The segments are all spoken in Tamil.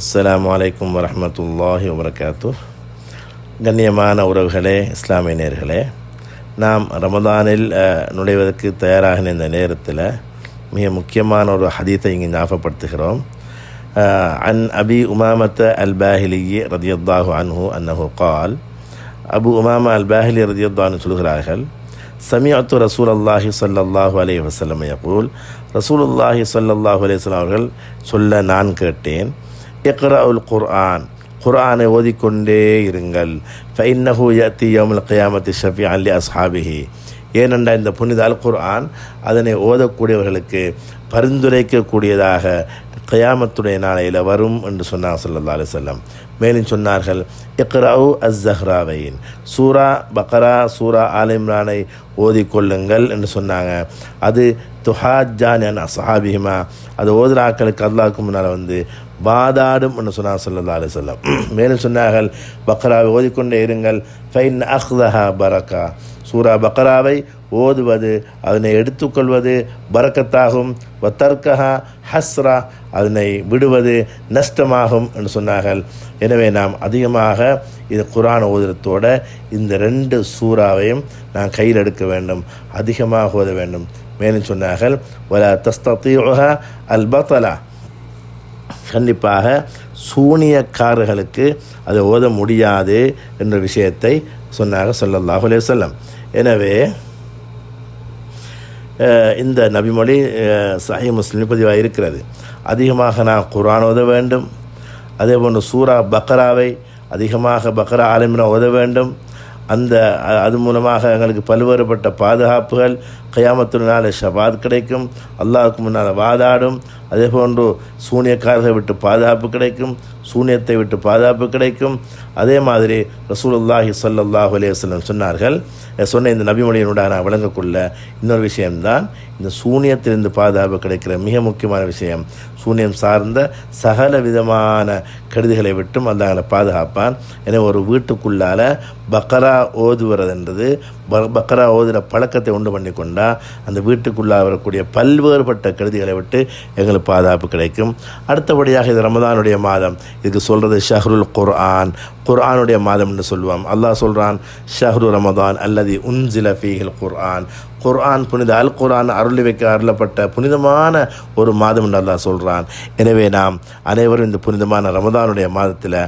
அஸ்லாம் அலைக்கும் வரமத்துல்லாஹி வபரகாத்து கண்ணியமான உறவுகளே இஸ்லாமிய நேர்களே நாம் ரமதானில் நுழைவதற்கு தயாராகின இந்த நேரத்தில் மிக முக்கியமான ஒரு ஹதீத்தை இங்கே ஞாபகப்படுத்துகிறோம். அன் அபி உமாமத்த அல் பாஹிலி ரதியல்லாஹு அன்ஹு அன்னஹு கால் அபு உமாமா அல் பாஹிலி ரதியல்லான்னு சொல்கிறார்கள் சமியத்து ரசூல் அல்லாஹி சொல்லல்லாஹு அலைஹி வசலம் யகூல் ரசூல் அல்லாஹி அலைஹி வஸல்லம் அவர்கள் சொல்ல நான் கேட்டேன் இக்ரவுல் குர்ஆன் குர்ஆனை ஓதிக்கொண்டே இருங்கள் ஃபைன்னஹு யத்தி யௌமுல் கியாமத்தி ஷஃபி அல்லி அஸ்ஹாபிஹி ஏனென்றால் இந்த புனித அல் குர்ஆன் அதனை ஓதக்கூடியவர்களுக்கு பரிந்துரைக்கக்கூடியதாக கயாமத்துடைய நாளையில் வரும் என்று சொன்னார் ஸல்லல்லாஹு அலி சொல்லம் மேலும் சொன்னார்கள் இக்ரவு அஸ் ஜஹ்ராவையின் சூரா பக்ரா சூரா ஆல் இம்ரானை ஓதிக்கொள்ளுங்கள் என்று சொன்னாங்க. அது துஹாஜான் என் அசஹாபிஹிமா அது ஓதுராக்களுக்கு ஆக்களுக்கு முன்னால் வந்து வாதாடும் என்று சொன்னார் சொல்லா அலி சொல்லம் மேலும் சொன்னார்கள் பக்ராவை ஓதிக்கொண்டே இருங்கள் ஃபைன் அஹ்தஹா பரக்கா. சூரா பக்ராவை ஓதுவது அதனை எடுத்துக்கொள்வது பறக்கத்தாகும் வத்தர்கஹா ஹஸ்ரா அதனை விடுவது நஷ்டமாகும் என்று சொன்னார்கள். எனவே நாம் அதிகமாக இது குரான் ஓதுறத்தோட இந்த ரெண்டு சூறாவையும் நான் கையில் எடுக்க வேண்டும். அதிகமாக ஓத வேண்டும். மேலும் சொன்னார்கள் வல தஸ்தீஹா அல் பத்தலா. கண்டிப்பாக சூனியக்காரர்களுக்கு அதை ஓத முடியாது என்ற விஷயத்தை சொன்னாங்க ஸல்லல்லாஹு அலைஹி சொல்லம் எனவே இந்த நபிமொழி அஹ், சஹீஹ் முஸ்லிம் பதிவாக இருக்கிறது. அதிகமாக நான் குர்ஆன் ஓத வேண்டும். அதே போன்று சூரா பக்ராவை அதிகமாக பக்ரா ஆலிமின ஓத வேண்டும். அந்த அது மூலமாக எங்களுக்கு பல்வேறுபட்ட பாதுகாப்புகள் கயாமத்தினால ஷபாத் கிடைக்கும். அல்லாவுக்கு முன்னால் வாதாடும். அதே போன்று சூனியக்காரர்களை விட்டு பாதுகாப்பு கிடைக்கும் சூனியத்தை விட்டு பாதுகாப்பு கிடைக்கும். அதே மாதிரி ரசூலுல்லாஹி சல்லாஹ் அலைஹி சொன்னார்கள் சொன்ன இந்த நபிமொழியினுடைய நான் விளங்கக்குள்ள இன்னொரு விஷயம்தான் இந்த சூனியத்திலிருந்து பாதுகாப்பு கிடைக்கிற மிக முக்கியமான விஷயம் சூனியம் சார்ந்த சகல விதமான கெடுதிகளை விட்டும் அல்லாஹ் பாதுகாப்பான். எனவே ஒரு வீட்டுக்குள்ளால் பக்கரா ஓதுவதுன்றது பக்கரா ஓதுகிற பழக்கத்தை உண்டு பண்ணி கொண்டால் அந்த வீட்டுக்குள்ளாக வரக்கூடிய பல்வேறுபட்ட கெடுதிகளை விட்டு எங்களுக்கு பாதுகாப்பு கிடைக்கும். அடுத்தபடியாக இது ரமதானுடைய மாதம். இதுக்கு சொல்கிறது ஷஹ்ருல் குர்ஆன். குர்ஆனுடைய மாதம் என்று சொல்லுவோம் அல்லாஹ் சொல்கிறான் ஷஹ்ரு ரமதான் அல்லது உன்சில ஃபீஹில் குர்ஆன். குர்ஆன் புனித அல் குர்ஆன் அருளி வைக்க அருளப்பட்ட புனிதமான ஒரு மாதம் என்று அல்லாஹ் சொல்கிறான் எனவே நாம் அனைவரும் இந்த புனிதமான ரமதானுடைய மாதத்தில்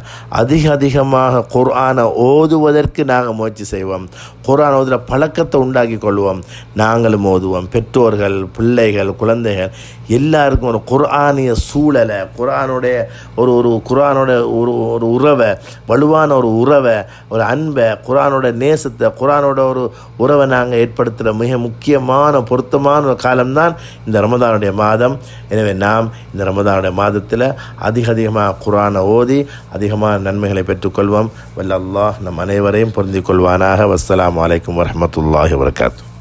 அதிக அதிகமாக குர்ஆனை ஓதுவதற்கு நாங்கள் முயற்சி செய்வோம். குர்ஆன் ஓதுகிற பழக்கத்தை உண்டாக்கி கொள்வோம். நாங்களும் ஓதுவோம். பெற்றோர்கள் பிள்ளைகள் குழந்தைகள் எல்லாருக்கும் ஒரு குர்ஆனிய சூழலை குர்ஆனுடைய ஒரு ஒரு குர்ஆனோட ஒரு ஒரு உறவை வலுவான ஒரு உறவை ஒரு அன்பை குர்ஆனோட நேசத்தை குர்ஆனோட ஒரு உறவை நாங்கள் ஏற்படுத்துகிற மிக முக்கியமான பொருத்தமான காலம்தான் இந்த ரமதானுடைய மாதம். எனவே நாம் இந்த ரமதானுடைய மாதத்தில் அதிக அதிகமாக குரானை ஓதி அதிகமான நன்மைகளை பெற்றுக்கொள்வோம். வல்ல அல்லாஹ் நம் அனைவரையும் பொருந்திக் கொள்வானாக. வஸ்ஸலாமு அலைக்கும் வரமத்துல்லாஹி வபரகாத்துஹு